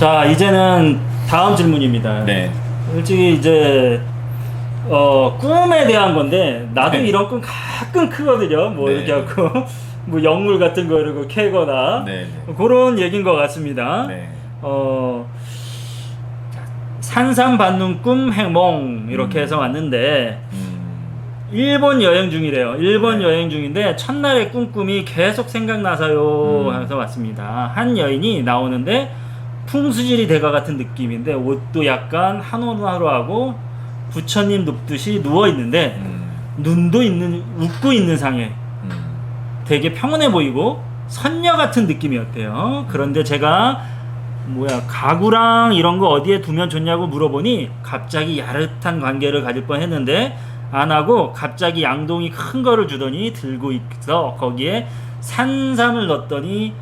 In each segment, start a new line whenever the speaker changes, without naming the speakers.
자 이제는 다음 질문입니다.
네.
솔직히 이제 어 꿈에 대한 건데 나도
네.
이런 꿈 가끔 크거든요. 뭐
네.
이렇게 하고 뭐 영물 같은 거 이러고 캐거나
네. 네.
그런 얘기인 것 같습니다.
네.
어 산삼 받는 꿈 행몽 이렇게
음.
해서 왔는데
음.
일본 여행 중이래요. 일본
네.
여행 중인데 첫날의 꿈꿈이 계속 생각나서요
음.
하면서 왔습니다. 한 여인이 나오는데 풍수지리 대가 같은 느낌인데 옷도 약간 한오하루하고 부처님 눕듯이 누워 있는데
음.
눈도 있는 웃고 있는 상에
음.
되게 평온해 보이고 선녀 같은 느낌이었대요. 그런데 제가 뭐야 가구랑 이런 거 어디에 두면 좋냐고 물어보니 갑자기 야릇한 관계를 가질 뻔했는데 안 하고 갑자기 양동이 큰 거를 주더니 들고 있어 거기에 산삼을 넣었더니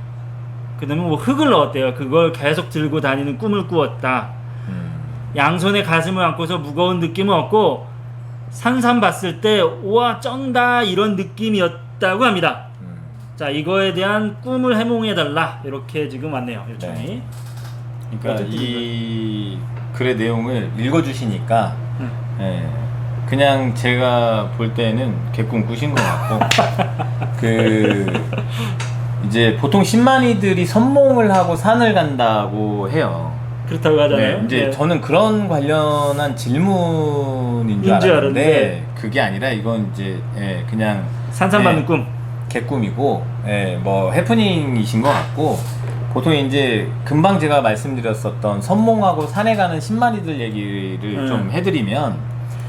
그다음에 뭐 흙을 넣었대요. 그걸 계속 들고 다니는 꿈을 꾸었다.
음.
양손에 가슴을 안고서 무거운 느낌은 없고 산삼 봤을 때 우와 쩐다 이런 느낌이었다고 합니다.
음.
자 이거에 대한 꿈을 해몽해 달라 이렇게 지금 왔네요 요청이.
네. 그러니까 이 글의 내용을 읽어주시니까
음.
예, 그냥 제가 볼 때는 개꿈 꾸신 것 같고 그 이제 보통 신만이들이 선몽을 하고 산을 간다고 해요.
그렇다고 하잖아요.
네, 이제
네.
저는 그런 관련한 질문인 줄 알았는데
알았는데.
그게 아니라 이건 이제 예, 그냥
산삼 받는
네.
꿈.
개꿈이고, 예, 뭐 해프닝이신 것 같고, 보통 이제 금방 제가 말씀드렸었던 선몽하고 산에 가는 신만이들 얘기를
음.
좀 해드리면,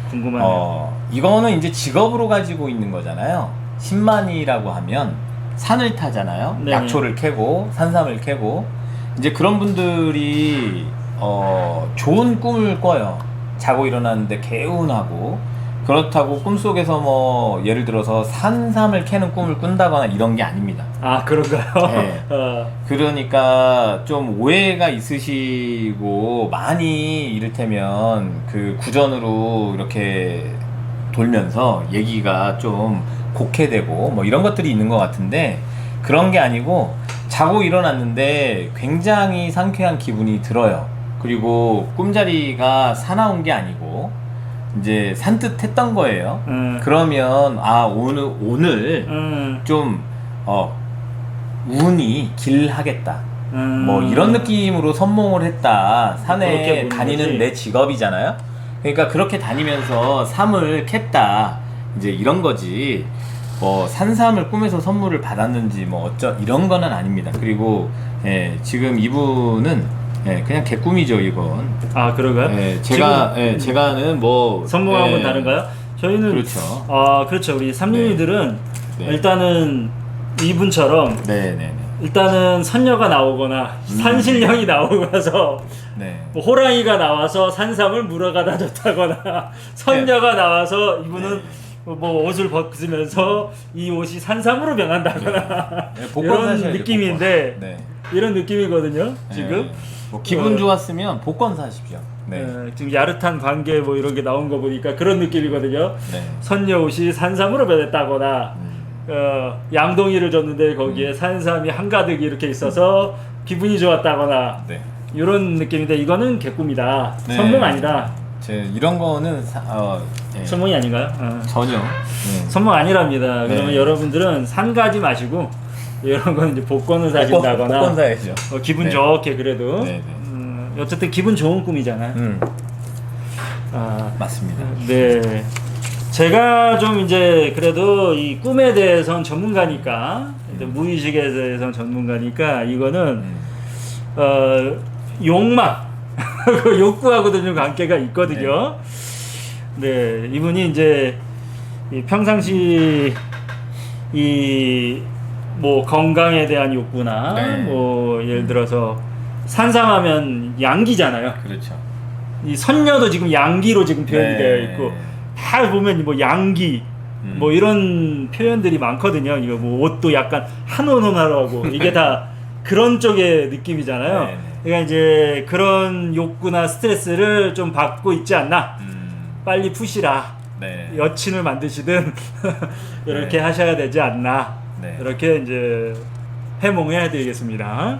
궁금하네요.
어, 이거는 이제 직업으로 가지고 있는 거잖아요. 신만이라고 하면 산을 타잖아요.
네.
약초를 캐고 산삼을 캐고 이제 그런 분들이 어, 좋은 꿈을 꿔요. 자고 일어났는데 개운하고 그렇다고 꿈속에서 뭐 예를 들어서 산삼을 캐는 꿈을 꾼다거나 이런 게 아닙니다.
아 그런가요?
네.
어,
그러니까 좀 오해가 있으시고 많이 이를테면 그 구전으로 이렇게 돌면서 얘기가 좀 곡해되고 뭐 이런 것들이 있는 것 같은데 그런 게 아니고 자고 일어났는데 굉장히 상쾌한 기분이 들어요. 그리고 꿈자리가 사나운 게 아니고 이제 산뜻했던 거예요.
음,
그러면 아 오늘 오늘
음,
좀 어, 운이 길하겠다.
음.
뭐 이런 느낌으로 선몽을 했다. 산에 다니는
거지.
내 직업이잖아요. 그러니까 그렇게 다니면서 삶을 캤다. 이제 이런 거지. 뭐 산삼을 꿈에서 선물을 받았는지 뭐 어쩌 이런 거는 아닙니다. 그리고 예, 지금 이분은 예, 그냥 개꿈이죠 이건.
아 그런가요?
예, 제가
지금
예, 제가는 뭐
선몽하고는
예,
다른가요? 저희는
그렇죠.
아 그렇죠 우리 삼림이들은
네.
일단은 이분처럼
네, 네, 네.
일단은 선녀가 나오거나
음.
산신령이 나오고나서
네.
뭐 호랑이가 나와서 산삼을 물어가다 줬다거나 선녀가 나와서 이분은
네.
뭐 옷을 벗으면서 이 옷이 산삼으로 변한다거나
네, 복권
이런
사셔야죠,
느낌인데
복권. 네.
이런 느낌이거든요 지금
네. 뭐 기분
어.
좋았으면 복권 사십시오. 네.
어, 지금 야릇한 관계 뭐 이런 게 나온 거 보니까 그런 느낌이거든요
네.
선녀 옷이 산삼으로 변했다거나
음.
어, 양동이를 줬는데 거기에 산삼이 한가득 이렇게 있어서 기분이 좋았다거나
네.
이런 느낌인데 이거는 개꿈이다.
네.
선몽 아니다.
제 이런 거는 사, 어, 예.
선몽이 아닌가요? 어.
전혀. 네.
선몽 아니랍니다. 그러면
네.
여러분들은 산 가지 마시고 이런 건 이제 복권을
복권,
사신다거나
복권 사야죠.
어, 기분
네.
좋게 그래도
네, 네.
음, 어쨌든 기분 좋은 꿈이잖아요.
음,
아,
맞습니다.
네. 제가 좀 이제 그래도 이 꿈에 대해서는 전문가니까 이제 무의식에 대해서는 전문가니까 이거는
음.
어, 욕망 그 욕구하고도 좀 관계가 있거든요. 네, 이분이 이제 이 평상시 이 뭐 건강에 대한 욕구나
네.
뭐 예를 들어서 산삼하면 양기잖아요.
그렇죠.
이 선녀도 지금 양기로 지금 표현이
네.
되어 있고 다 보면 뭐 양기
음.
뭐 이런 표현들이 많거든요. 이거 뭐 옷도 약간 한온온하라고 이게 다 그런 쪽의 느낌이잖아요.
네.
그러니까 이제 그런 욕구나 스트레스를 좀 받고 있지 않나.
음,
빨리 푸시라.
네.
여친을 만드시든 이렇게
네.
하셔야 되지 않나.
네.
이렇게 이제 해몽해야 되겠습니다.